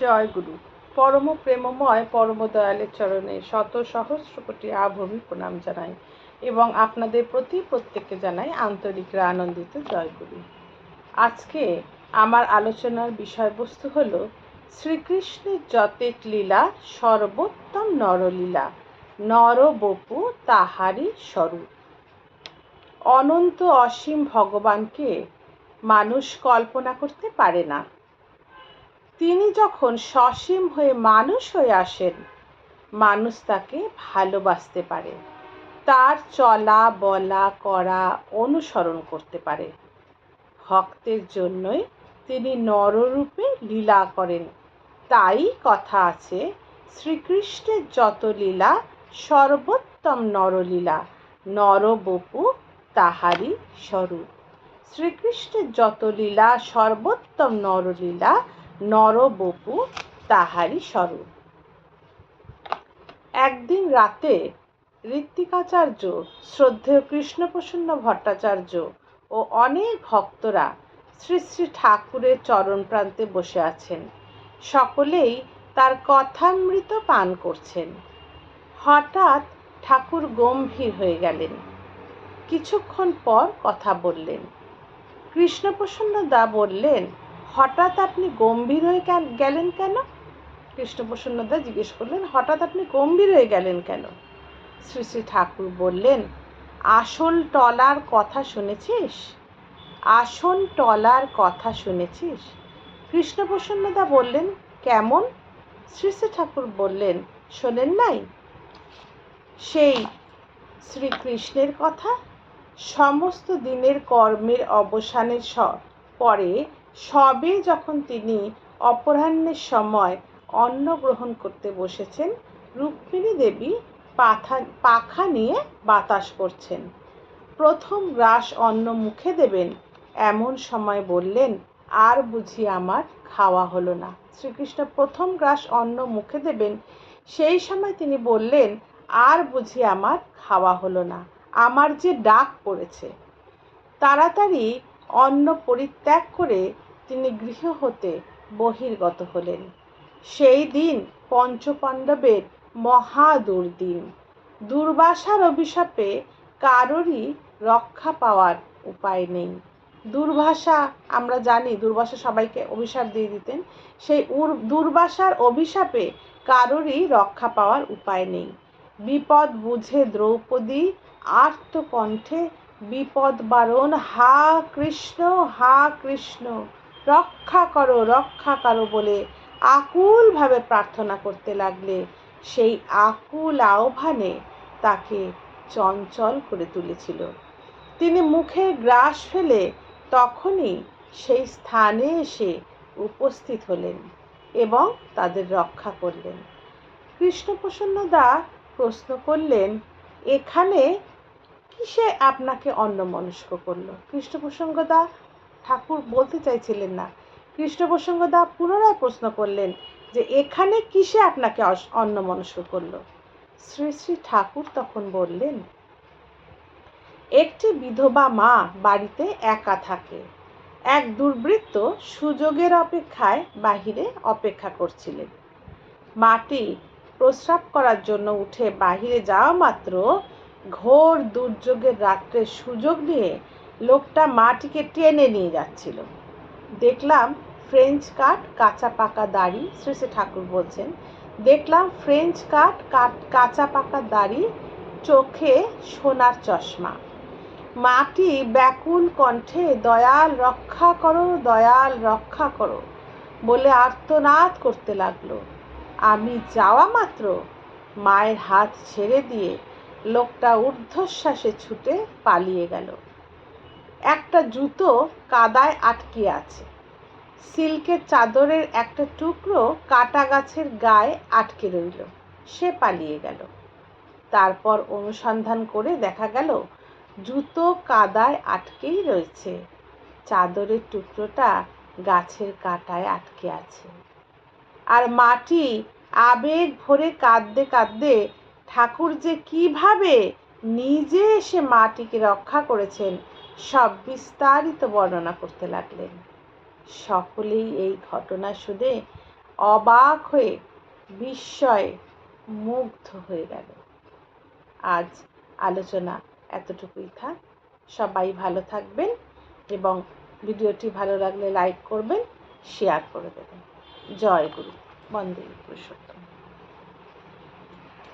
জয় গুরু পরম প্রেমময়, পরম দয়ালের চরণে শত সহস্র কোটি আভূমি প্রণাম জানাই এবং আপনাদের প্রতি প্রত্যেককে জানাই আন্তরিক আনন্দিত জয় গুরু আজকে আমার আলোচনার বিষয়বস্তু হল শ্রীকৃষ্ণের যতেক লীলা, সর্বোত্তম নরলীলা। নরবপু তাহারি স্বরূপ। অনন্ত অসীম ভগবানকে মানুষ কল্পনা করতে পারে না। তিনি যখন সসীম হয়ে মানুষ হয়ে আসেন, মানুষ তাকে ভালোবাসতে পারে, তার চলা, বলা, করা, অনুসরণ করতে পারে। ভক্তের জন্যই তিনি নররূপে লীলা করেন। তাই কথা আছে, শ্রীকৃষ্ণের যত লীলা, সর্বোত্তম নরলীলা, নরবপু তাহারি স্বরূপ। শ্রীকৃষ্ণের যত লীলা, সর্বোত্তম নরলীলা নরবপু তাহারি স্বরূপ। একদিন রাতে ঋত্বিকাচার্য, শ্রদ্ধেয় কৃষ্ণপ্রসন্ন ভট্টাচার্য ও অনেক ভক্তরা শ্রী শ্রী ঠাকুরের চরণ প্রান্তে বসে আছেন। সকলেই তার কথামৃত পান করছেন। হঠাৎ ঠাকুর গম্ভীর হয়ে গেলেন। কিছুক্ষণ পর কথা বললেন। কৃষ্ণপ্রসন্ন দা বললেন হঠাৎ আপনি গম্ভীর হয়ে গেলেন কেন? কৃষ্ণপ্রসন্নদা জিজ্ঞেস করলেন, হঠাৎ আপনি গম্ভীর হয়ে গেলেন কেন? শ্রী শ্রী ঠাকুর বললেন, আসল টলার কথা শুনেছিস? আসন টলার কথা শুনেছিস? কৃষ্ণপ্রসন্নদা বললেন, কেমন? শ্রী শ্রী ঠাকুর বললেন, শোনেন নাই? সেই শ্রীকৃষ্ণের কথা? সমস্ত দিনের কর্মের অবসানের পরে সবে যখন তিনি অপরাহ্নের সময় অন্ন গ্রহণ করতে বসেছেন, রুক্মিণী দেবী পাথা, পাখা নিয়ে বাতাস করছেন। প্রথম গ্রাস অন্ন মুখে দেবেন, এমন সময় বললেন, আর বুঝি আমার খাওয়া হলো না। শ্রীকৃষ্ণ প্রথম গ্রাস অন্ন মুখে দেবেন, সেই সময় তিনি বললেন, আর বুঝি আমার খাওয়া হলো না, আমার যে ডাক পড়েছে। তাড়াতাড়ি অন্ন পরিত্যাগ করে তিনি গৃহ হতে বহির্গত হলেন। সেই দিন পঞ্চপাণ্ডবের মহা দুর্দিন দুর্বাসার অভিশাপে কারোরই রক্ষা পাওয়ার উপায় নেই। দুর্ভাষা আমরা জানি দুর্বাসা সবাইকে অভিশাপ দিয়ে দিতেন, সেই দুর্বাসার অভিশাপে কারোরই রক্ষা পাওয়ার উপায় নেই। বিপদ বুঝে দ্রৌপদী আর্তকণ্ঠে বিপদ বারণ, হা কৃষ্ণ হা কৃষ্ণ। রক্ষা করো রক্ষা করো বলে আকুলভাবে প্রার্থনা করতে লাগলে সেই আকুল আহ্বানে তাকে চঞ্চল করে তুলেছিল। তিনি মুখে গ্রাস ফেলে তখনই সেই স্থানে এসে উপস্থিত হলেন এবং তাদের রক্ষা করলেন। কৃষ্ণপ্রসন্ন দা প্রশ্ন করলেন, এখানে কিসে আপনাকে অন্যমনস্ক করল? কৃষ্ণপ্রসঙ্গদা ঠাকুর বলতে চাইছিলেন না। কৃষ্ণপ্রসঙ্গদা পুনরায় প্রশ্ন করলেন যে, এখানে কিসে আপনাকে অন্যমনস্ক করল? শ্রী শ্রী ঠাকুর তখন বললেন, একটি বিধবা মা বাড়িতে একা থাকে। এক দুর্বৃত্ত সুযোগের অপেক্ষায় বাহিরে অপেক্ষা করছিলেন। মাটি প্রস্রাব করার জন্য উঠে বাহিরে যাওয়া মাত্র ঘোর দুর্যোগের রাত্রে সুযোগ নিয়ে লোকটা মাটিকে টেনে নিয়ে যাচ্ছিল। দেখলাম ফ্রেঞ্চ কাট কাঁচা পাকা দাড়ি, শ্রী শ্রী ঠাকুর বলছেন। দেখলাম ফ্রেঞ্চ কাট কাঁচা পাকা দাড়ি, চোখে সোনার চশমা। মাটি ব্যাকুল কণ্ঠে, দয়াল রক্ষা করো, দয়াল রক্ষা করো বলে আর্তনাদ করতে লাগল। আমি যাওয়া মাত্র? মায়ের হাত ছেড়ে দিয়ে লোকটা ঊর্ধ্বশ্বাসে ছুটে পালিয়ে গেল। একটা জুতো কাদায় আটকে আছে। সিল্কের চাদরের একটা টুকরো কাটা গাছের গায়ে আটকে রইল। সে পালিয়ে গেল। তারপর অনুসন্ধান করে দেখা গেল, জুতো কাদায় আটকেই রয়েছে। চাদরের টুকরোটা গাছের কাটায় আটকে আছে। আর মাটি আবেগ ভরে কাঁদতে কাঁদতে ঠাকুর যে কীভাবে নিজে এসে মাটিকে রক্ষা করেছেন সব বিস্তারিত বর্ণনা করতে লাগলেন। সকলেই এই ঘটনা শুনে অবাক হয়ে বিস্ময়ে মুগ্ধ হয়ে গেল। আজ আলোচনা এতটুকুই থাক। সবাই ভালো থাকবেন এবং ভিডিওটি ভালো লাগলে লাইক করবেন, শেয়ার করে দেবেন। জয় গুরু, বন্দে পুরুষোত্তম